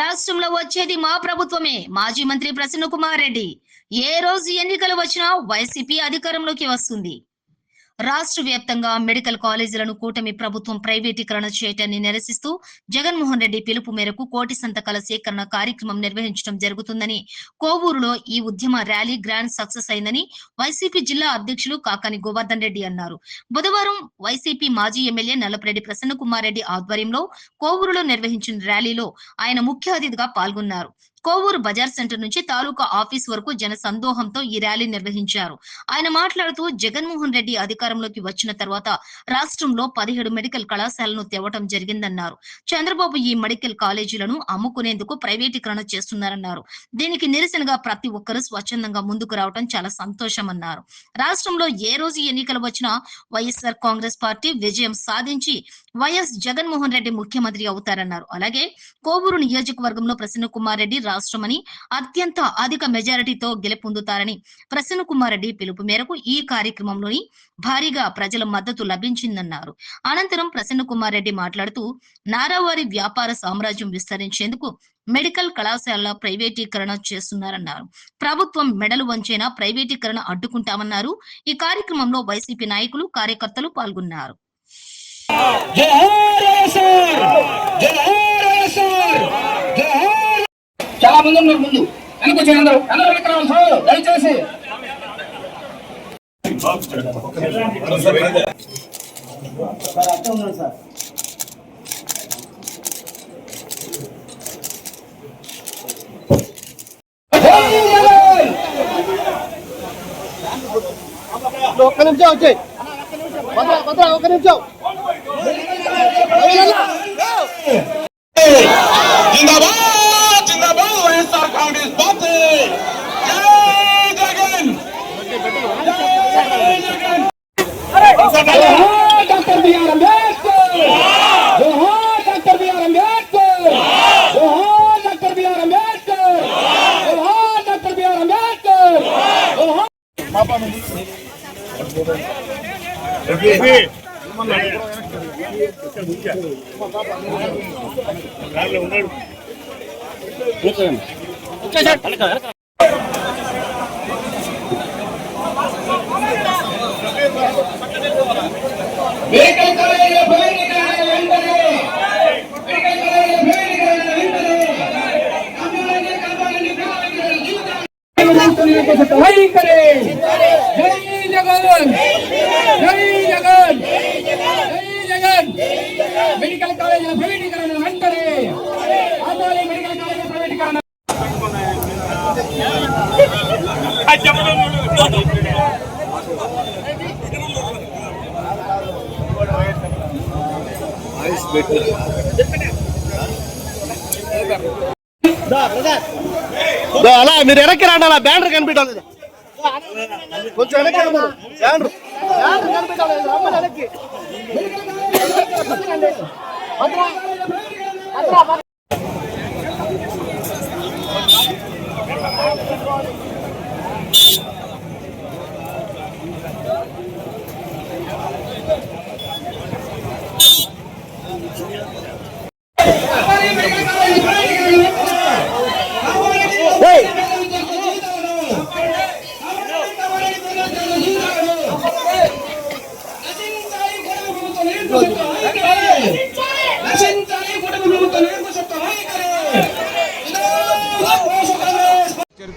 రాష్ట్రంలో వచ్చేది మా ప్రభుత్వమే. మాజీ మంత్రి ప్రసన్న కుమార్ రెడ్డి. ఏ రోజు ఎన్నికలు వచ్చినా వైసీపీ అధికారంలోకి వస్తుంది. రాష్ట్ర వ్యాప్తంగా మెడికల్ కాలేజీలను కూటమి ప్రభుత్వం ప్రైవేటీకరణ చేయటాన్ని నిరసిస్తూ జగన్మోహన్ రెడ్డి పిలుపు మేరకు కోటి సంతకాల సేకరణ కార్యక్రమం నిర్వహించడం జరుగుతుందని కోవూరులో ఈ ఉద్యమ ర్యాలీ గ్రాండ్ సక్సెస్ అయిందని వైసీపీ జిల్లా అధ్యక్షులు కాకాని గోవర్ధన్ రెడ్డి అన్నారు. బుధవారం వైసీపీ మాజీ ఎమ్మెల్యే నల్లపరెడ్డి ప్రసన్న కుమార్ రెడ్డి ఆధ్వర్యంలో కోవూరులో నిర్వహించిన ర్యాలీలో ఆయన ముఖ్య అతిథిగా పాల్గొన్నారు. కోవూరు బజార్ సెంటర్ నుంచి తాలూకా ఆఫీస్ వరకు జన సందోహంతో ఈ ర్యాలీ నిర్వహించారు. ఆయన మాట్లాడుతూ జగన్మోహన్ రెడ్డి అధికారంలోకి వచ్చిన తర్వాత రాష్ట్రంలో పదిహేడు మెడికల్ కళాశాలను తేవటం జరిగిందన్నారు. చంద్రబాబు ఈ మెడికల్ కాలేజీలను అమ్ముకునేందుకు ప్రైవేటీకరణ చేస్తున్నారన్నారు. దీనికి నిరసనగా ప్రతి ఒక్కరూ స్వచ్ఛందంగా ముందుకు రావడం చాలా సంతోషమన్నారు. రాష్ట్రంలో ఏ రోజు ఎన్నికలు వచ్చినా వైఎస్ఆర్ కాంగ్రెస్ పార్టీ విజయం సాధించి వైఎస్ జగన్మోహన్ రెడ్డి ముఖ్యమంత్రి అవుతారన్నారు. అలాగే కోవూరు నియోజకవర్గంలో ప్రసన్న కుమార్ రెడ్డి రాష్ట్రమని అత్యంత అధిక మెజారిటీతో గెలుపొందుతారని ప్రసన్న కుమార్ రెడ్డి పిలుపు మేరకు ఈ కార్యక్రమంలోని భారీగా ప్రజల మద్దతు లభించిందన్నారు. అనంతరం ప్రసన్న కుమార్ రెడ్డి మాట్లాడుతూ నారావారి వ్యాపార సామ్రాజ్యం విస్తరించేందుకు మెడికల్ కళాశాలల ప్రైవేటీకరణ చేస్తున్నారన్నారు. ప్రభుత్వం మెడలు వంచేనా ప్రైవేటీకరణ అడ్డుకుంటామన్నారు. ఈ కార్యక్రమంలో వైసీపీ నాయకులు కార్యకర్తలు పాల్గొన్నారు. జోహార్ జోహార్ జోహార్ చాలా మంది ఉన్నారు ముందు. వెనక్కి వచ్చారు అందరూ. అందరూ వెనక్కి రావచ్చు దయచేసి. ఒక్క నిమిషం వచ్చాయి. భద్ర ఒక నిమిషం. మెడికల్ కాలేజీల ప్రైవేటీకరణ వెంటనే మెడికల్ కాలేజీల ప్రైవేటీకరణ వెంటనే కంపౌండర్ కంపౌండర్ ప్రైవేటీకరణ జీవితాలు వైఖరి జై జగన్ జై జగన్ జై జగన్ మెడికల్ కాలేజీల ప్రైవేటీకరణ వెంటనే ఆపాలి మెడికల్ కాలేజీల ప్రైవేటీకరణ. అలా మీరు ఎరక్కి రాండి అలా బ్యానర్ కనిపించలేదు కొంచెం వెనక్కి రండి బ్యానర్ బ్యానర్ కనిపించలేదు రమ్మని వెనక్కి ఏయ్,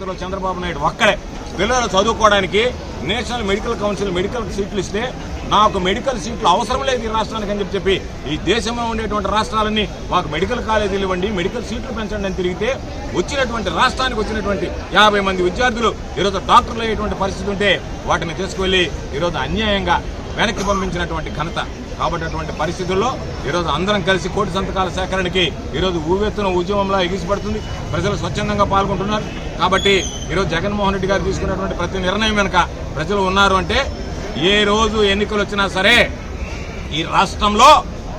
చరిత్రలో చంద్రబాబు నాయుడు ఒక్కడే. పిల్లలు చదువుకోవడానికి నేషనల్ మెడికల్ కౌన్సిల్ మెడికల్ సీట్లు ఇస్తే నాకు మెడికల్ సీట్లు అవసరం లేదు ఈ రాష్ట్రానికి అని చెప్పి ఈ దేశంలో ఉండేటువంటి రాష్ట్రాలన్నీ మాకు మెడికల్ కాలేజీలు ఇవ్వండి మెడికల్ సీట్లు పెంచండి అని తిరిగితే వచ్చినటువంటి రాష్ట్రానికి వచ్చినటువంటి యాభై మంది విద్యార్థులు ఈరోజు డాక్టర్లు అయ్యేటువంటి పరిస్థితి ఉంటే వాటిని తీసుకువెళ్ళి ఈరోజు అన్యాయంగా వెనక్కి పంపించినటువంటి ఘనత కాబట్టి అటువంటి పరిస్థితుల్లో ఈరోజు అందరం కలిసి కోటి సంతకాల సేకరణకి ఈరోజు ఊవెత్తున ఉద్యమంలో ఎగిసిపడుతుంది. ప్రజలు స్వచ్ఛందంగా పాల్గొంటున్నారు. కాబట్టి ఈరోజు జగన్మోహన్ రెడ్డి గారు తీసుకున్నటువంటి ప్రతి నిర్ణయం వెనుక ప్రజలు ఉన్నారు అంటే ఏ రోజు ఎన్నికలు వచ్చినా సరే ఈ రాష్ట్రంలో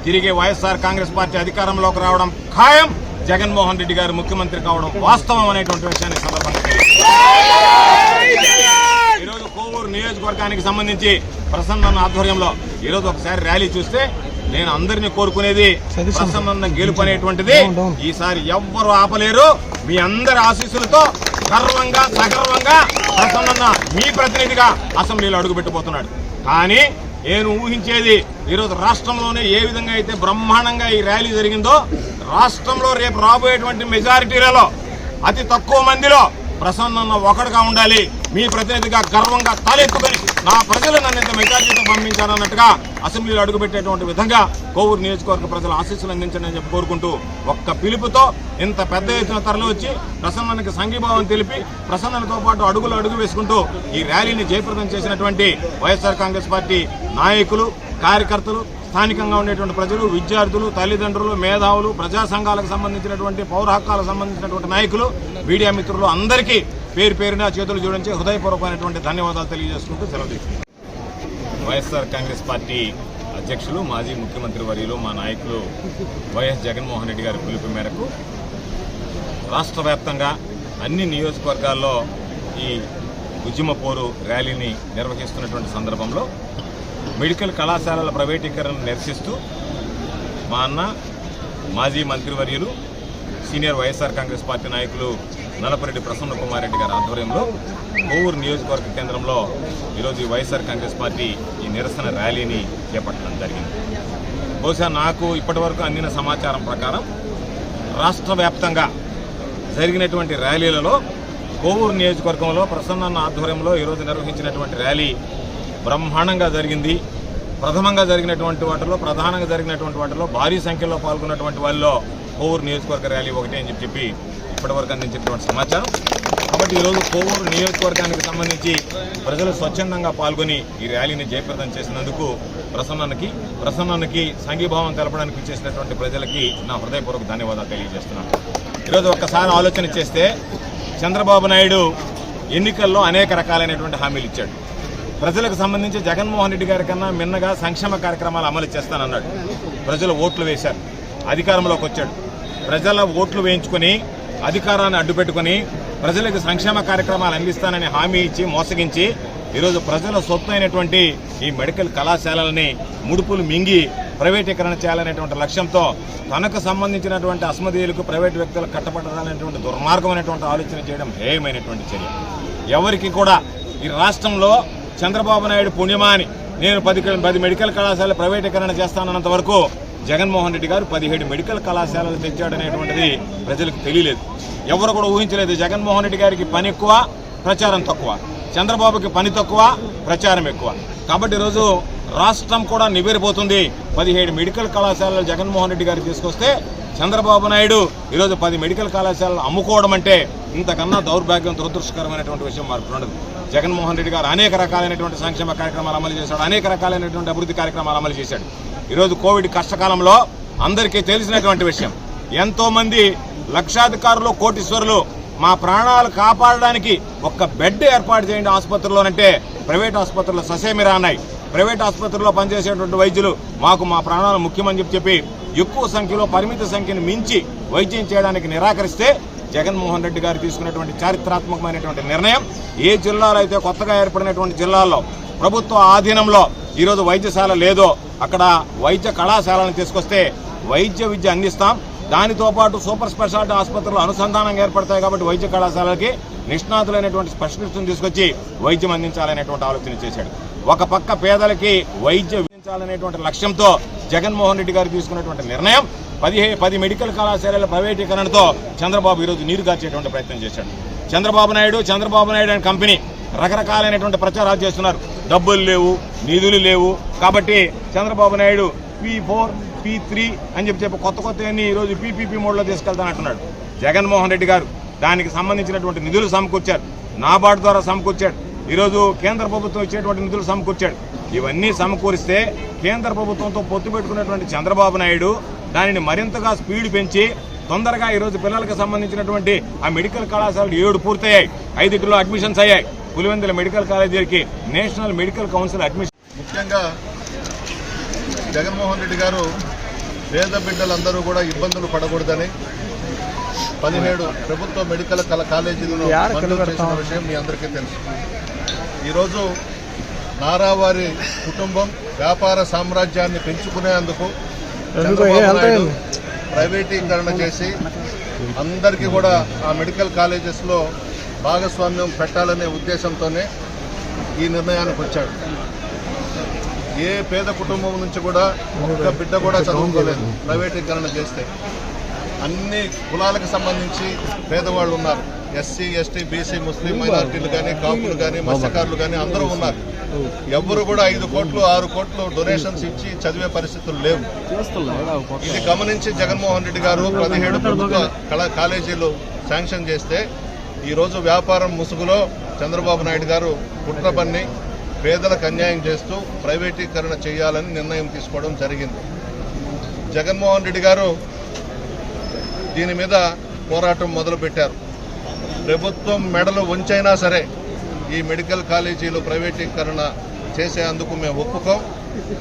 తిరిగి వైఎస్ఆర్ కాంగ్రెస్ పార్టీ అధికారంలోకి రావడం ఖాయం. జగన్మోహన్ రెడ్డి గారు ముఖ్యమంత్రి కావడం వాస్తవం అనేటువంటి విషయాన్ని సందర్భంగా ఈరోజు కోవూరు నియోజకవర్గానికి సంబంధించి ప్రసన్న ఆధ్వర్యంలో ఈరోజు ఒకసారి ర్యాలీ చూస్తే నేను అందరినీ కోరుకునేది ప్రసన్న గెలుపు అనేటువంటిది. ఈసారి ఎవ్వరు ఆపలేరు. మీ అందరి ఆశీస్సులతో గర్వంగా సగర్వంగా ప్రసన్న మీ ప్రతినిధిగా అసెంబ్లీలో అడుగుపెట్టబోతున్నాడు కానీ నేను ఊహించేది ఈరోజు రాష్ట్రంలోనే ఏ విధంగా అయితే బ్రహ్మాండంగా ఈ ర్యాలీ జరిగిందో రాష్ట్రంలో రేపు రాబోయేటువంటి మెజారిటీలలో అతి తక్కువ మందిలో ప్రసన్న ఒకడుగా ఉండాలి. మీ ప్రతినిధిగా గర్వంగా తలెత్తుకొని నా ప్రజలు నన్ను ఇంత మెజార్టీతో పంపించారన్నట్టుగా అసెంబ్లీలో అడుగుపెట్టేటువంటి విధంగా కోవూరు నియోజకవర్గ ప్రజలు ఆశీస్సులు అందించండి అని చెప్పి కోరుకుంటూ ఒక్క పిలుపుతో ఇంత పెద్ద ఎత్తున తరలి వచ్చి ప్రసన్నకి సంఘీభావం తెలిపి ప్రసన్నలతో పాటు అడుగులు అడుగు వేసుకుంటూ ఈ ర్యాలీని జయప్రదం చేసినటువంటి వైఎస్ఆర్ కాంగ్రెస్ పార్టీ నాయకులు కార్యకర్తలు స్థానికంగా ఉండేటువంటి ప్రజలు విద్యార్థులు తల్లిదండ్రులు మేధావులు ప్రజా సంఘాలకు సంబంధించినటువంటి పౌర హక్కాలకు సంబంధించినటువంటి నాయకులు మీడియా మిత్రులు అందరికీ పేరు పేరున చేతులు జోడించి హృదయపూర్వకమైనటువంటి ధన్యవాదాలు తెలియజేసుకుంటూ సెలవు తీసుకుంటాం వైఎస్ఆర్ కాంగ్రెస్ పార్టీ అధ్యక్షులు మాజీ ముఖ్యమంత్రి వర్యులు మా నాయకులు వైఎస్ జగన్మోహన్ రెడ్డి గారి పిలుపు మేరకు రాష్ట్ర వ్యాప్తంగా అన్ని నియోజకవర్గాల్లో ఈ ఉద్యమ పోరు ర్యాలీని నిర్వహిస్తున్నటువంటి సందర్భంలో మెడికల్ కళాశాలల ప్రైవేటీకరణను నిరసిస్తూ మా అన్న మాజీ మంత్రివర్యులు సీనియర్ వైఎస్ఆర్ కాంగ్రెస్ పార్టీ నాయకులు నలపరెడ్డి ప్రసన్న కుమార్ రెడ్డి గారి ఆధ్వర్యంలో కోవూరు నియోజకవర్గ కేంద్రంలో ఈరోజు వైఎస్ఆర్ కాంగ్రెస్ పార్టీ ఈ నిరసన ర్యాలీని చేపట్టడం జరిగింది. బహుశా నాకు ఇప్పటివరకు అందిన సమాచారం ప్రకారం రాష్ట్ర వ్యాప్తంగా జరిగినటువంటి ర్యాలీలలో కోవూరు నియోజకవర్గంలో ప్రసన్న ఆధ్వర్యంలో ఈరోజు నిర్వహించినటువంటి ర్యాలీ బ్రహ్మాండంగా జరిగింది. ప్రథమంగా జరిగినటువంటి వాటిలో ప్రధానంగా జరిగినటువంటి వాటిలో భారీ సంఖ్యలో పాల్గొన్నటువంటి వాళ్ళలో కోవూరు నియోజకవర్గ ర్యాలీ ఒకటే అని చెప్పి ఇప్పటివరకు అందించినటువంటి సమాచారం. కాబట్టి ఈరోజు కోవూరు నియోజకవర్గానికి సంబంధించి ప్రజలు స్వచ్ఛందంగా పాల్గొని ఈ ర్యాలీని జయప్రదం చేసినందుకు ప్రసన్నకి ప్రసన్నకి సంఘీభావం తెలపడానికి చేసినటువంటి ప్రజలకి నా హృదయపూర్వక ధన్యవాదాలు తెలియజేస్తున్నాను. ఈరోజు ఒక్కసారి ఆలోచన చేస్తే చంద్రబాబు నాయుడు ఎన్నికల్లో అనేక రకాలైనటువంటి హామీలు ఇచ్చాడు. ప్రజలకు సంబంధించి జగన్మోహన్ రెడ్డి గారి కన్నా మిన్నగా సంక్షేమ కార్యక్రమాలు అమలు చేస్తానన్నాడు. ప్రజలు ఓట్లు వేశారు. అధికారంలోకి వచ్చాడు. ప్రజల ఓట్లు వేయించుకొని అధికారాన్ని అడ్డుపెట్టుకొని ప్రజలకు సంక్షేమ కార్యక్రమాలు అందిస్తానని హామీ ఇచ్చి మోసగించి ఈరోజు ప్రజల సొత్తు అయినటువంటి ఈ మెడికల్ కళాశాలలని ముడుపులు మింగి ప్రైవేటీకరణ చేయాలనేటువంటి లక్ష్యంతో తనకు సంబంధించినటువంటి అస్మదీయులకు ప్రైవేట్ వ్యక్తులకు కట్టబడాలనేటువంటి దుర్మార్గమైనటువంటి ఆలోచన చేయడం హేయమైనటువంటి చర్య. ఎవరికి కూడా ఈ రాష్ట్రంలో చంద్రబాబు నాయుడు పుణ్యమాని నేను పది పది మెడికల్ కళాశాల ప్రైవేటీకరణ చేస్తానన్నంత వరకు జగన్మోహన్ రెడ్డి గారు పదిహేడు మెడికల్ కళాశాలలు తెచ్చాడనేటువంటిది ప్రజలకు తెలియలేదు. ఎవరు కూడా ఊహించలేదు జగన్మోహన్ రెడ్డి గారికి పని ఎక్కువ ప్రచారం తక్కువ. చంద్రబాబుకి పని తక్కువ ప్రచారం ఎక్కువ. కాబట్టి ఈరోజు రాష్ట్రం కూడా నివేరిపోతుంది పదిహేడు మెడికల్ కళాశాలలు జగన్మోహన్ రెడ్డి గారు తీసుకొస్తే చంద్రబాబు నాయుడు ఈరోజు పది మెడికల్ కళాశాలలు అమ్ముకోవడం అంటే ఇంతకన్నా దౌర్భాగ్యం దురదృష్టకరమైనటువంటి విషయం మార్పు ఉండదు. జగన్మోహన్ రెడ్డి గారు అనేక రకాలైనటువంటి సంక్షేమ కార్యక్రమాలు అమలు చేశాడు అనేక రకాలైనటువంటి అభివృద్ధి కార్యక్రమాలు అమలు చేశాడు. ఈరోజు కోవిడ్ కష్టకాలంలో అందరికీ తెలిసినటువంటి విషయం. ఎంతోమంది లక్షాధికారులు కోటీశ్వరులు మా ప్రాణాలు కాపాడడానికి ఒక్క బెడ్ ఏర్పాటు చేయండి ఆసుపత్రిలోనంటే ప్రైవేట్ ఆసుపత్రులు ససేమిరా అన్నాయి. ప్రైవేట్ ఆసుపత్రిలో పనిచేసేటువంటి వైద్యులు మాకు మా ప్రాణాలు ముఖ్యమని చెప్పి చెప్పి ఎక్కువ సంఖ్యలో పరిమిత సంఖ్యను మించి వైద్యం చేయడానికి నిరాకరిస్తే జగన్మోహన్ రెడ్డి గారు తీసుకున్నటువంటి చారిత్రాత్మకమైనటువంటి నిర్ణయం. ఏ జిల్లాలో అయితే కొత్తగా ఏర్పడినటువంటి జిల్లాల్లో ప్రభుత్వ ఆధీనంలో ఈరోజు వైద్యశాల లేదో అక్కడ వైద్య కళాశాలను తీసుకొస్తే వైద్య విద్య అందిస్తాం. దానితో పాటు సూపర్ స్పెషాలిటీ ఆసుపత్రులు అనుసంధానం ఏర్పడతాయి కాబట్టి వైద్య కళాశాలకి నిష్ణాతులైనటువంటి స్పెషలిస్టులను తీసుకొచ్చి వైద్యం అందించాలనేటువంటి ఆలోచన చేశాడు. ఒక పక్క పేదలకి వైద్యం విధించాలనేటువంటి లక్ష్యంతో జగన్మోహన్ రెడ్డి గారు తీసుకున్నటువంటి నిర్ణయం పదిహే పది మెడికల్ కళాశాలల ప్రైవేటీకరణతో చంద్రబాబు ఈరోజు నీరు గార్చేటువంటి ప్రయత్నం చేశాడు. చంద్రబాబు నాయుడు చంద్రబాబు నాయుడు అనే కంపెనీ రకరకాలైనటువంటి ప్రచారాలు చేస్తున్నారు. డబ్బులు లేవు నిధులు లేవు. కాబట్టి Chandrababu Naidu P four P three అని చెప్పి చెప్పి కొత్త కొత్త అన్ని ఈరోజు పీపీపీ మోడ్లో తీసుకెళ్తానంటున్నాడు. జగన్మోహన్ రెడ్డి గారు దానికి సంబంధించినటువంటి నిధులు సమకూర్చారు. నాబార్డు ద్వారా సమకూర్చాడు. ఈరోజు కేంద్ర ప్రభుత్వం ఇచ్చేటువంటి నిధులు సమకూర్చాడు. ఇవన్నీ సమకూరిస్తే కేంద్ర ప్రభుత్వంతో పొత్తు పెట్టుకున్నటువంటి చంద్రబాబు నాయుడు దానిని మరింతగా స్పీడ్ పెంచి తొందరగా ఈరోజు పిల్లలకు సంబంధించినటువంటి ఆ మెడికల్ కళాశాలలు ఏడు పూర్తయ్యాయి. ఐదుటిలో అడ్మిషన్స్ అయ్యాయి. పులివెందుల మెడికల్ కాలేజీకి నేషనల్ మెడికల్ కౌన్సిల్ అడ్మిషన్. ముఖ్యంగా జగన్మోహన్ రెడ్డి గారు పేద బిడ్డలందరూ కూడా ఇబ్బందులు పడకూడదని పదిహేడు ప్రభుత్వ మెడికల్ కళ కాలేజీలను చేసిన విషయం మీ అందరికీ తెలుసు. ఈరోజు నారావారి కుటుంబం వ్యాపార సామ్రాజ్యాన్ని పెంచుకునేందుకు ప్రైవేటీకరణ చేసి అందరికీ కూడా ఆ మెడికల్ కాలేజెస్లో భాగస్వామ్యం పెట్టాలనే ఉద్దేశంతోనే ఈ నిర్ణయానికి వచ్చాడు. ఏ పేద కుటుంబం నుంచి కూడా ఒక్క బిడ్డ కూడా చదువుకోలేదు ప్రైవేటీకరణ చేస్తే. అన్ని కులాలకు సంబంధించి పేదవాళ్ళు ఉన్నారు. ఎస్సీ ఎస్టీ బీసీ ముస్లిం మైనార్టీలు కానీ కాపులు కానీ మత్స్యకారులు కానీ అందరూ ఉన్నారు. ఎవ్వరు కూడా ఐదు కోట్లు ఆరు కోట్లు డొనేషన్స్ ఇచ్చి చదివే పరిస్థితులు లేవు. ఇది గమనించి జగన్మోహన్ రెడ్డి గారు పదిహేడు ప్రభుత్వ కళా కాలేజీలు శాంక్షన్ చేస్తే ఈరోజు వ్యాపారం ముసుగులో చంద్రబాబు నాయుడు గారు కుట్రబన్ని పేదలకు అన్యాయం చేస్తూ ప్రైవేటీకరణ చేయాలని నిర్ణయం తీసుకోవడం జరిగింది. జగన్మోహన్ రెడ్డి గారు దీని మీద పోరాటం మొదలుపెట్టారు. ప్రభుత్వం మెడలు వంచైనా సరే ఈ మెడికల్ కాలేజీలు ప్రైవేటీకరణ చేసేందుకు మేము ఒప్పుకోం.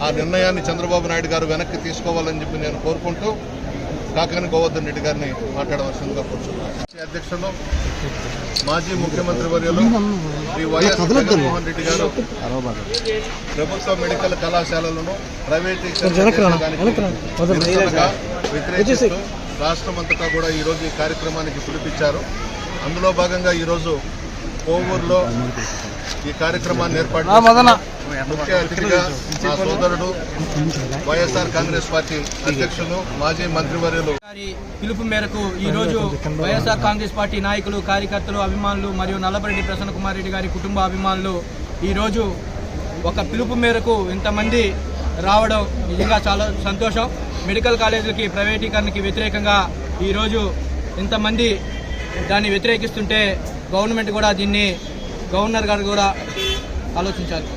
ఆ నిర్ణయాన్ని చంద్రబాబు నాయుడు గారు వెనక్కి తీసుకోవాలని చెప్పి నేను కోరుకుంటూ కాకాని గోవర్ధన్ రెడ్డి గారిని మాట్లాడవలసిందిగా కూర్చున్నాను అధ్యక్షులు మాజీ ముఖ్యమంత్రి వర్యులు శ్రీ వైఎస్ జగన్మోహన్ రెడ్డి గారు ప్రభుత్వ మెడికల్ కళాశాలలను ప్రైవేటీకరణ వ్యతిరేకిస్తూ రాష్ట్రమంతటా కూడా ఈరోజు ఈ కార్యక్రమానికి పిలుపిచ్చారు అందులో భాగంగా ఈరోజు కోవూరులో ఈ కార్యక్రమాన్ని ఏర్పాటు. ముఖ్య అతిథిగా నా సోదరుడు వైఎస్ఆర్ కాంగ్రెస్ పార్టీ అధ్యక్షులు మాజీ మంత్రివర్యులు పిలుపు మేరకు ఈ రోజు వైఎస్ఆర్ కాంగ్రెస్ పార్టీ నాయకులు కార్యకర్తలు అభిమానులు మరియు నల్లబరెడ్డి ప్రసన్న కుమార్ రెడ్డి గారి కుటుంబ అభిమానులు ఈ రోజు ఒక పిలుపు మేరకు ఇంతమంది రావడం నిజంగా చాలా సంతోషం మెడికల్ కాలేజీలకి ప్రైవేటీకరణకి వ్యతిరేకంగా ఈరోజు ఇంతమంది దాన్ని వ్యతిరేకిస్తుంటే గవర్నమెంట్ కూడా దీన్ని గవర్నర్ గారు కూడా ఆలోచించాలి